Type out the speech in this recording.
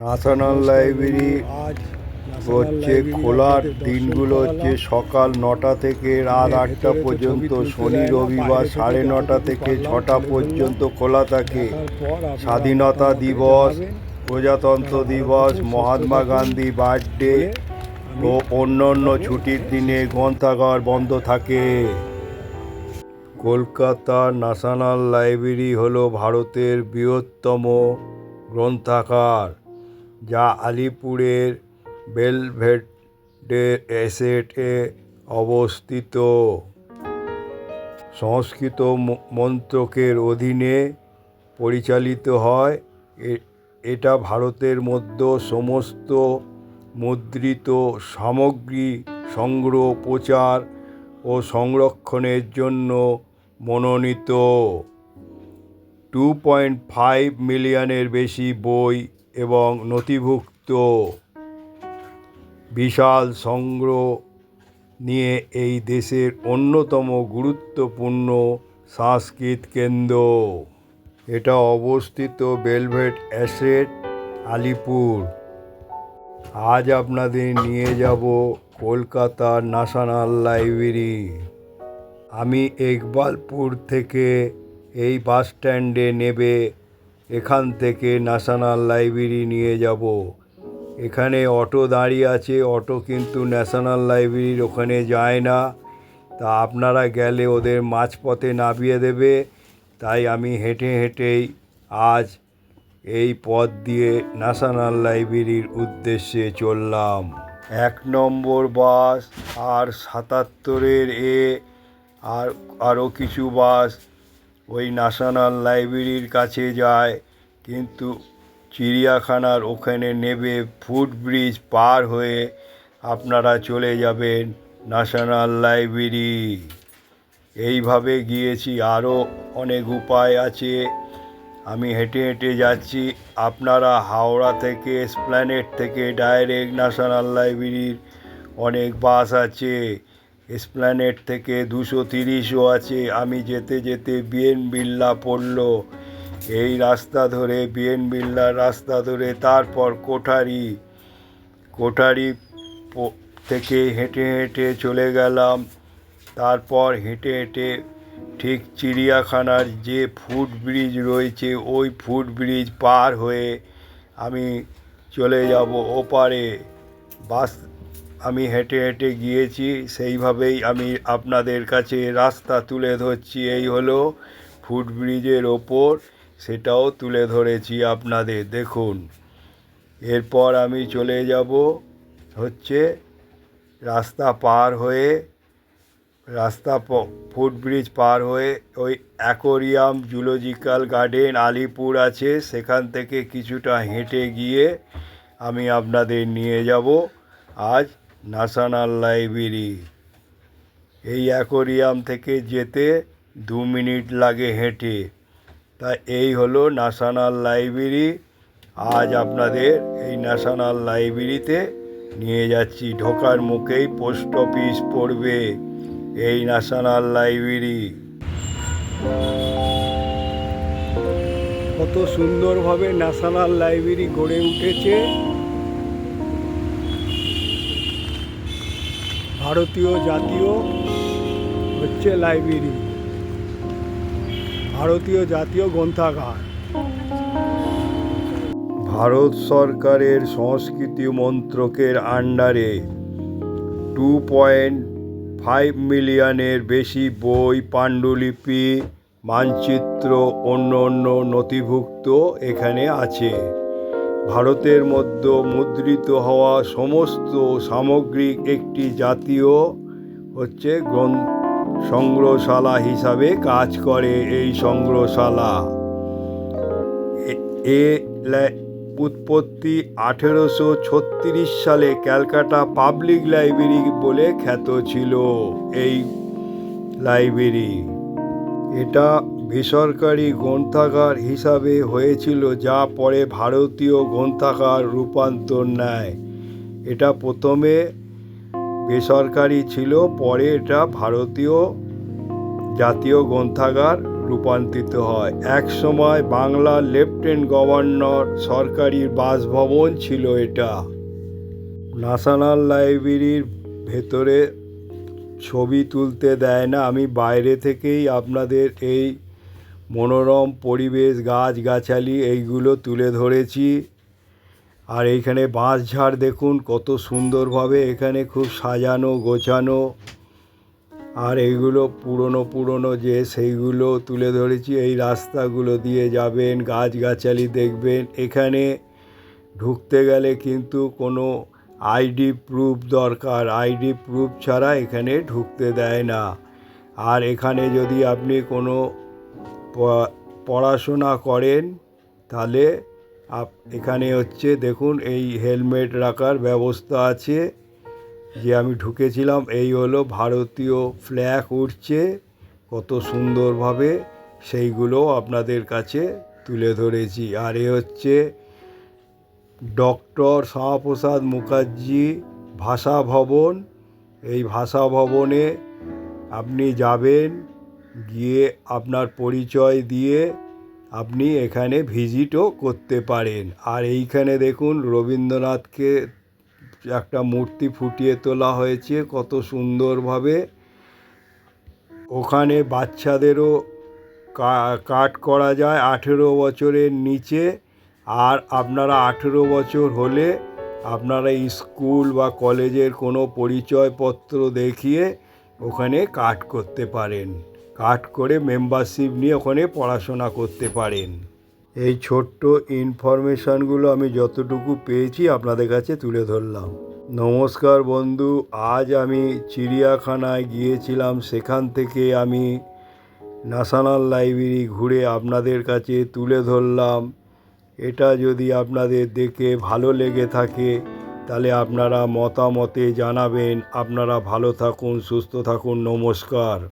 National library হচ্ছে খোলার দিনগুলো হচ্ছে সকাল নটা থেকে রাত আটটা পর্যন্ত শনি রবিবার সাড়ে নটা থেকে ছটা পর্যন্ত খোলা থাকে। স্বাধীনতা দিবস প্রজাতন্ত্র দিবস মহাত্মা গান্ধী বার্থডে ও অন্যান্য ছুটির দিনে গ্রন্থাগার বন্ধ থাকে। কলকাতার ন্যাশনাল লাইব্রেরি হলো ভারতের বৃহত্তম গ্রন্থাগার। যা আলিপুরের বেলভেডে এসেটে অবস্থিত। সংস্কৃত মন্ত্রকের অধীনে পরিচালিত হয়। এটা ভারতের মধ্যে সমস্ত মুদ্রিত সামগ্রী সংগ্রহ, প্রচার ও সংরক্ষণের জন্য মনোনীত। টু পয়েন্ট ফাইভ মিলিয়নের বেশি বই এবং নথিভুক্ত বিশাল সংগ্রহ নিয়ে এই দেশের অন্যতম গুরুত্বপূর্ণ সংস্কৃত কেন্দ্র। এটা অবস্থিত বেলভেট অ্যাসেট, আলিপুর। আজ আপনাদের নিয়ে যাব কলকাতার ন্যাশনাল লাইব্রেরি। আমি ইকবালপুর থেকে এই বাস স্ট্যান্ডে নেবে এখান থেকে ন্যাশনাল লাইব্রেরি নিয়ে যাব। এখানে অটো দাঁড়িয়ে আছে, অটো কিন্তু ন্যাশনাল লাইব্রেরির ওখানে যায় না। তা আপনারা গেলে ওদের মাঝপথে নামিয়ে দেবে। তাই আমি হেঁটে হেঁটেই আজ এই পথ দিয়ে ন্যাশনাল লাইব্রেরির উদ্দেশ্যে চললাম। এক নম্বর বাস, আর সাতাত্তরের এ, আর আরও কিছু বাস ওই ন্যাশনাল লাইব্রেরির কাছে যায়, কিন্তু চিড়িয়াখানার ওখানে নেবে ফুটব্রিজ পার হয়ে আপনারা চলে যাবেন ন্যাশনাল লাইব্রেরি। এইভাবে গিয়েছি, আরও অনেক উপায় আছে। আমি হেঁটে হেঁটে যাচ্ছি, আপনারা হাওড়া থেকে স্প্ল্যানেট থেকে ডাইরেক্ট ন্যাশনাল লাইব্রেরির অনেক বাস আছে। এসপ্ল্যানেট থেকে দুশো তিরিশও আছে। আমি যেতে যেতে বিএন বিল্লা পড়ল। এই রাস্তা ধরে বিএন বিল্লার রাস্তা ধরে, তারপর কোঠারি। কোঠারি থেকে হেঁটে হেঁটে চলে গেলাম। তারপর হেঁটে হেঁটে ঠিক চিড়িয়াখানার যে ফুট ব্রিজ রয়েছে, ওই ফুট ব্রিজ পার হয়ে আমি চলে যাব ওপারে। বাস আমি হেঁটে হেঁটে গিয়েছি, সেইভাবেই আমি আপনাদের কাছে রাস্তা তুলে ধরছি। এই হলো ফুট ব্রিজের ওপর, সেটাও তুলে ধরেছি আপনাদের। দেখুন, এরপর আমি চলে যাব হচ্ছে রাস্তা পার হয়ে, রাস্তা ফুটব্রিজ পার হয়ে ওই অ্যাকোরিয়াম জুলজিক্যাল গার্ডেন আলিপুর আছে, সেখান থেকে কিছুটা হেঁটে গিয়ে আমি আপনাদের নিয়ে যাব। আজ ন্যাশনাল লাইব্রেরি এই অ্যাকোরিয়াম থেকে যেতে দু মিনিট লাগে হেঁটে। তা এই হলো ন্যাশনাল লাইব্রেরি আজ আপনাদের এই ন্যাশনাল লাইব্রেরিতে নিয়ে যাচ্ছি। ঢোকার মুখেই পোস্ট অফিস পড়বে এই ন্যাশনাল লাইব্রেরি কত সুন্দরভাবে ন্যাশনাল লাইব্রেরি গড়ে উঠেছে। ভারতীয় জাতীয় হচ্ছে লাইব্রেরি। ভারতীয় জাতীয় গ্রন্থাগার। ভারত সরকারের সংস্কৃতি মন্ত্রকের আন্ডারে টু পয়েন্ট ফাইভ মিলিয়নের বেশি বই, পাণ্ডুলিপি, মানচিত্র, অন্য অন্য নথিভুক্ত এখানে আছে। ভারতের মধ্যে মুদ্রিত হওয়া সমস্ত সামগ্রিক একটি জাতীয় হচ্ছে গ্রন্থ সংগ্রহশালা হিসাবে কাজ করে এই সংগ্রহশালা। এ- উৎপত্তি আঠেরোশো ছত্রিশ সালে ক্যালকাটা পাবলিক লাইব্রেরি বলে খ্যাত ছিল এই লাইব্রেরি। এটা বেসরকারি গ্রন্থাগার হিসাবে হয়েছিল যা পরে ভারতীয় গ্রন্থাগার রূপান্তর নেয়। এটা প্রথমে বেসরকারি ছিল, পরে এটা ভারতীয় জাতীয় গ্রন্থাগার রূপান্তরিত হয়। এক সময় বাংলার লেফটেন্যান্ট গভর্নর সরকারি বাসভবন ছিল এটা। ন্যাশনাল লাইব্রেরির ভেতরে ছবি তুলতে দেয় না। আমি বাইরে থেকেই আপনাদের এই মনোরম পরিবেশ, গাছগাছালি, এইগুলো তুলে ধরেছি। আর এইখানে বাঁশঝাড় দেখুন, কত সুন্দরভাবে এখানে খুব সাজানো, গোছানো। আর এইগুলো পুরনো পুরনো যে সেইগুলো তুলে ধরেছি, এই রাস্তাগুলো দিয়ে যাবেন, গাছগাছালি দেখবেন। এখানে ঢুকতে গেলে কিন্তু কোনো আইডি প্রুফ দরকার। আইডি প্রুফ ছাড়া এখানে ঢুকতে দেয় না। আর এখানে যদি আপনি কোনো পড়াশোনা করেন, তাহলে আপ এখানে হচ্ছে দেখুন, এই হেলমেট রাখার ব্যবস্থা আছে। যে আমি ঢুকেছিলাম, এই হলো ভারতীয় ফ্ল্যাগ উঠছে কত সুন্দরভাবে সেইগুলো আপনাদের কাছে তুলে ধরেছি। আর এ হচ্ছে ডক্টর শ্যামাপ্রসাদ মুখার্জি ভাষা ভবন। এই ভাষা ভবনে আপনি যাবেন গিয়ে আপনার পরিচয় দিয়ে আপনি এখানে ভিজিটও করতে পারেন। আর এইখানে দেখুন রবীন্দ্রনাথকে একটা মূর্তি ফুটিয়ে তোলা হয়েছে, কত সুন্দরভাবে। ওখানে বাচ্চাদেরও কাট করা যায় আঠেরো বছরের নিচে। আর আপনারা আঠেরো বছর হলে আপনারা স্কুল বা কলেজের কোনো পরিচয়পত্র দেখিয়ে ওখানে কাট করতে পারেন। কাট করে মেম্বারশিপ নিয়ে ওখানে পড়াশোনা করতে পারেন। এই ছোট্ট ইনফরমেশানগুলো আমি যতটুকু পেয়েছি আপনাদের কাছে তুলে ধরলাম। নমস্কার বন্ধু, আজ আমি চিড়িয়াখানায় গিয়েছিলাম। সেখান থেকে আমি ন্যাশনাল লাইব্রেরি ঘুরে আপনাদের কাছে তুলে ধরলাম। এটা যদি আপনাদের দেখে ভালো লেগে থাকে, তাহলে আপনারা মতামতে জানাবেন। আপনারা ভালো থাকুন, সুস্থ থাকুন। নমস্কার।